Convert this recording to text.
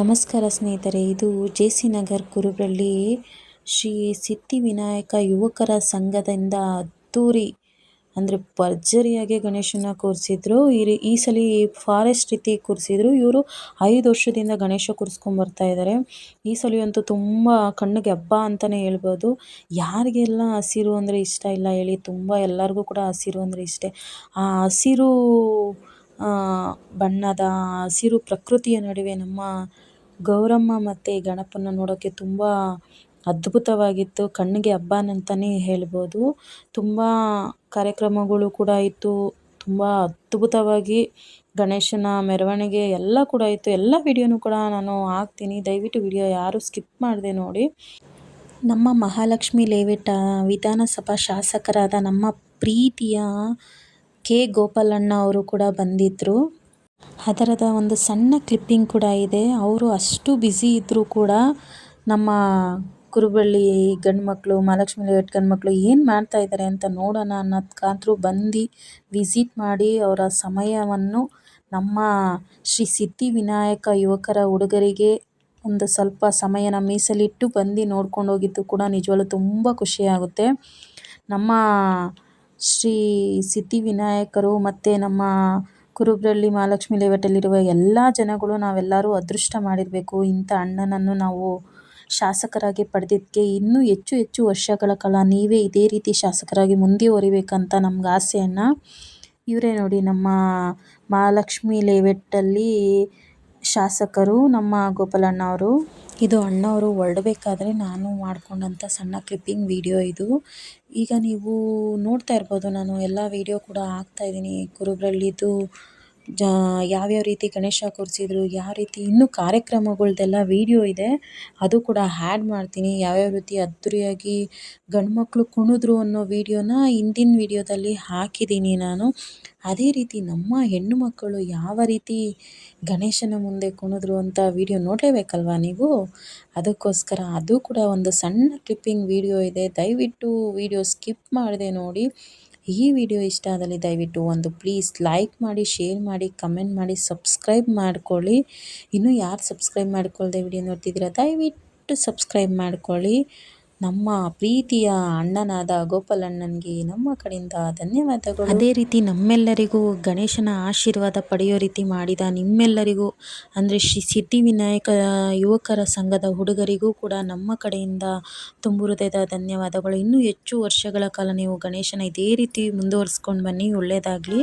ನಮಸ್ಕಾರ ಸ್ನೇಹಿತರೆ, ಇದು ಜೆ ಸಿ ನಗರ್ ಕುರುಬ್ರಳ್ಳಿ ಶ್ರೀ ಸಿದ್ಧಿವಿನಾಯಕ ಯುವಕರ ಸಂಘದಿಂದ ಅದ್ದೂರಿ, ಅಂದರೆ ಭರ್ಜರಿಯಾಗಿ ಗಣೇಶನ ಕೂರಿಸಿದ್ರು. ಈ ಈ ಸಲ ಫಾರೆಸ್ಟ್ ರೀತಿ ಕೂರಿಸಿದ್ರು. ಇವರು ಐದು ವರ್ಷದಿಂದ ಗಣೇಶ ಕೂರಿಸ್ಕೊಂಬರ್ತಾ ಇದ್ದಾರೆ ಈ ಸಲ ಅಂತೂ ತುಂಬ ಕಣ್ಣಿಗೆ ಹಬ್ಬ ಅಂತಲೇ ಹೇಳ್ಬೋದು. ಯಾರಿಗೆಲ್ಲ ಹಸಿರು ಅಂದರೆ ಇಷ್ಟ ಇಲ್ಲ ಹೇಳಿ, ತುಂಬ ಎಲ್ಲರಿಗೂ ಕೂಡ ಹಸಿರು ಅಂದರೆ ಇಷ್ಟೇ. ಆ ಹಸಿರು ಬಣ್ಣದ ಹಸಿರು ಪ್ರಕೃತಿಯ ನಡುವೆ ನಮ್ಮ ಗೌರಮ್ಮ ಮತ್ತು ಗಣಪನ ನೋಡೋಕ್ಕೆ ತುಂಬ ಅದ್ಭುತವಾಗಿತ್ತು. ಕಣ್ಣಿಗೆ ಹಬ್ಬ ಅಂತಲೇ ಹೇಳ್ಬೋದು. ತುಂಬ ಕಾರ್ಯಕ್ರಮಗಳು ಕೂಡ ಇತ್ತು. ತುಂಬ ಅದ್ಭುತವಾಗಿ ಗಣೇಶನ ಮೆರವಣಿಗೆ ಎಲ್ಲ ಕೂಡ ಇತ್ತು. ಎಲ್ಲ ವಿಡಿಯೋನು ಕೂಡ ನಾನು ಹಾಕ್ತೀನಿ. ದಯವಿಟ್ಟು ವಿಡಿಯೋ ಯಾರು ಸ್ಕಿಪ್ ಮಾಡಿದೆ ನೋಡಿ. ನಮ್ಮ ಮಹಾಲಕ್ಷ್ಮಿ ಲೇವಿಟ ವಿಧಾನಸಭಾ ಶಾಸಕರಾದ ನಮ್ಮ ಪ್ರೀತಿಯ ಕೆ ಗೋಪಾಲಣ್ಣ ಅವರು ಕೂಡ ಬಂದಿದ್ದರು ಅದರದ ಒಂದು ಸಣ್ಣ ಕ್ಲಿಪ್ಪಿಂಗ್ ಕೂಡ ಇದೆ. ಅವರು ಅಷ್ಟು ಬ್ಯುಸಿ ಇದ್ದರೂ ಕೂಡ ನಮ್ಮ ಕುರುಬಳ್ಳಿ ಗಂಡು ಮಕ್ಕಳು ಮಹಾಲಕ್ಷ್ಮಿ ಲೇಔಟ್ ಗಂಡು ಮಕ್ಕಳು ಏನು ಮಾಡ್ತಾ ಇದ್ದಾರೆ ಅಂತ ನೋಡೋಣ ಅನ್ನೋದಕ್ಕಾದರೂ ಬಂದು ವಿಸಿಟ್ ಮಾಡಿ ಅವರ ಸಮಯವನ್ನು ನಮ್ಮ ಶ್ರೀ ಸಿದ್ಧಿವಿನಾಯಕ ಯುವಕರ ಹುಡುಗರಿಗೆ ಒಂದು ಸ್ವಲ್ಪ ಸಮಯನ ಮೀಸಲಿಟ್ಟು ಬಂದು ನೋಡ್ಕೊಂಡು ಹೋಗಿದ್ದು ಕೂಡ ನಿಜವಾಗ್ಲೂ ತುಂಬ ಖುಷಿಯಾಗುತ್ತೆ ನಮ್ಮ ಶ್ರೀ ಸಿದ್ಧಿವಿನಾಯಕರು ಮತ್ತು ನಮ್ಮ ಕುರುಬ್ರಳ್ಳಿ ಮಹಾಲಕ್ಷ್ಮಿ ಲೇಔಟಲ್ಲಿರುವ ಎಲ್ಲ ಜನಗಳು ನಾವೆಲ್ಲರೂ ಅದೃಷ್ಟ ಮಾಡಿರಬೇಕು. ಇಂಥ ಅಣ್ಣನನ್ನು ನಾವು ಶಾಸಕರಾಗಿ ಪಡೆದಿದ್ದಕ್ಕೆ ಇನ್ನೂ ಹೆಚ್ಚು ಹೆಚ್ಚು ವರ್ಷಗಳ ಕಾಲ ನೀವೇ ಇದೇ ರೀತಿ ಶಾಸಕರಾಗಿ ಮುಂದುವರಿಬೇಕಂತ ನಮ್ಗೆ ಆಸೆಯನ್ನು. ಇವರೇ ನೋಡಿ ನಮ್ಮ ಮಹಾಲಕ್ಷ್ಮಿ ಲೇಔಟಲ್ಲಿ ಶಾಸಕರು, ನಮ್ಮ ಗೋಪಾಲಣ್ಣ ಅವರು ಇದು ಅಣ್ಣವರು ಹೊರಡಬೇಕಾದ್ರೆ ನಾನು ಮಾಡಿಕೊಂಡಂಥ ಸಣ್ಣ ಕ್ಲಿಪ್ಪಿಂಗ್ ವಿಡಿಯೋ ಇದು. ಈಗ ನೀವು ನೋಡ್ತಾ ಇರ್ಬೋದು, ನಾನು ಎಲ್ಲ ವಿಡಿಯೋ ಕೂಡ ಹಾಕ್ತಾ ಇದ್ದೀನಿ. ಕುರುಬ್ರಳ್ಳಿದು ಜ, ಯಾವ್ಯಾವ ರೀತಿ ಗಣೇಶ ಕೂರಿಸಿದ್ರು, ಯಾವ ರೀತಿ ಇನ್ನೂ ಕಾರ್ಯಕ್ರಮಗಳ್ದೆಲ್ಲ ವಿಡಿಯೋ ಇದೆ. ಅದು ಕೂಡ ಹ್ಯಾಡ್ ಮಾಡ್ತೀನಿ. ಯಾವ್ಯಾವ ರೀತಿ ಅದ್ದೂರಿಯಾಗಿ ಗಂಡು ಮಕ್ಕಳು ಕುಣಿದ್ರು ಅನ್ನೋ ವಿಡಿಯೋನ ಹಿಂದಿನ ವಿಡಿಯೋದಲ್ಲಿ ಹಾಕಿದ್ದೀನಿ ನಾನು. ಅದೇ ರೀತಿ ನಮ್ಮ ಹೆಣ್ಣು ಮಕ್ಕಳು ಯಾವ ರೀತಿ ಗಣೇಶನ ಮುಂದೆ ಕುಣಿದ್ರು ಅಂತ ವೀಡಿಯೋ ನೋಡಲೇಬೇಕಲ್ವಾ ನೀವು? ಅದಕ್ಕೋಸ್ಕರ ಅದು ಕೂಡ ಒಂದು ಸಣ್ಣ ಕ್ಲಿಪ್ಪಿಂಗ್ ವೀಡಿಯೋ ಇದೆ. ದಯವಿಟ್ಟು ವೀಡಿಯೋ ಸ್ಕಿಪ್ ಮಾಡದೆ ನೋಡಿ. ಈ ವಿಡಿಯೋ ಇಷ್ಟ ಆದಲ್ಲಿ ದಯವಿಟ್ಟು ಒಂದು ಪ್ಲೀಸ್ ಲೈಕ್ ಮಾಡಿ ಶೇರ್ ಮಾಡಿ ಕಮೆಂಟ್ ಮಾಡಿ ಸಬ್ಸ್ಕ್ರೈಬ್ ಮಾಡ್ಕೊಳ್ಳಿ. ಇನ್ನೂ ಯಾರು ಸಬ್ಸ್ಕ್ರೈಬ್ ಮಾಡ್ಕೊಳ್ಳದೆ ವಿಡಿಯೋ ನೋಡ್ತಿದ್ದೀರಾ, ದಯವಿಟ್ಟು ಸಬ್ಸ್ಕ್ರೈಬ್ ಮಾಡ್ಕೊಳ್ಳಿ. ನಮ್ಮ ಪ್ರೀತಿಯ ಅಣ್ಣನಾದ ಗೋಪಾಲಣ್ಣನಿಗೆ ನಮ್ಮ ಕಡೆಯಿಂದ ಧನ್ಯವಾದಗಳು. ಅದೇ ರೀತಿ ನಮ್ಮೆಲ್ಲರಿಗೂ ಗಣೇಶನ ಆಶೀರ್ವಾದ ಪಡೆಯೋ ರೀತಿ ಮಾಡಿದ ನಿಮ್ಮೆಲ್ಲರಿಗೂ, ಅಂದರೆ ಶ್ರೀ ಸಿದ್ಧಿವಿನಾಯಕ ಯುವಕರ ಸಂಘದ ಹುಡುಗರಿಗೂ ಕೂಡ ನಮ್ಮ ಕಡೆಯಿಂದ ತುಂಬು ಹೃದಯದ ಧನ್ಯವಾದಗಳು. ಇನ್ನೂ ಹೆಚ್ಚು ವರ್ಷಗಳ ಕಾಲ ನೀವು ಗಣೇಶನ ಇದೇ ರೀತಿ ಮುಂದುವರಿಸ್ಕೊಂಡು ಬನ್ನಿ ಒಳ್ಳೆಯದಾಗಲಿ